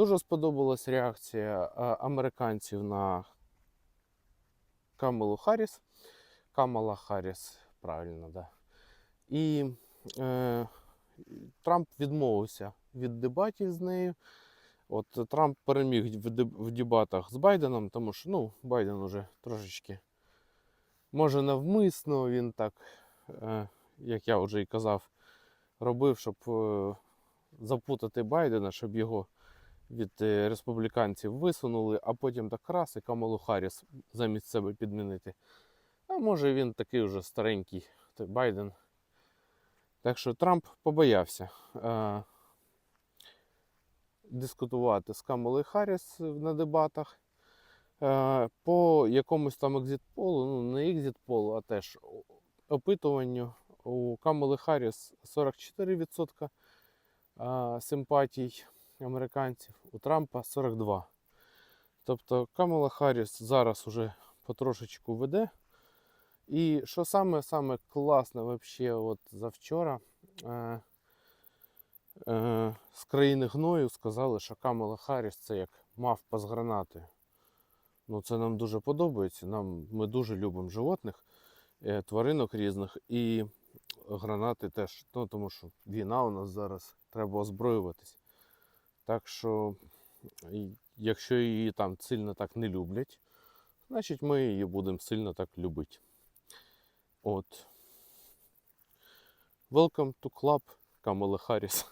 Дуже сподобалась реакція е, американців на Камалу Харріс. Камала Харріс, правильно, да. І е, Трамп відмовився від дебатів з нею. От Трамп переміг в дебатах з Байденом, тому що ну, Байден уже трошечки, може, навмисно він так, е, як я вже і казав, робив, щоб е, запутати Байдена, щоб його від е, республіканців висунули, а потім так раз і Камалу Харріс замість себе підмінити. А може він такий вже старенький, той Байден. Так що Трамп побоявся е, дискутувати з Камалою Харріс на дебатах. Е, по якомусь там екзит-полу, ну не екзит-полу, а теж опитуванню у Камали Харріс 44% е, симпатій американців, у Трампа 42. Тобто Камала Харріс зараз уже потрошечку веде. І що саме саме класне вообще от завчора е, е, з країни гною сказали, що Камала Харріс це як мавпа з гранатою. Ну, це нам дуже подобається. Нам, ми дуже любимо животних, е, тваринок різних і гранати теж. Ну, тому що війна у нас зараз треба озброюватись. Так що, якщо її там сильно так не люблять, значить ми її будемо сильно так любити. От. Welcome to club Камала Харріс.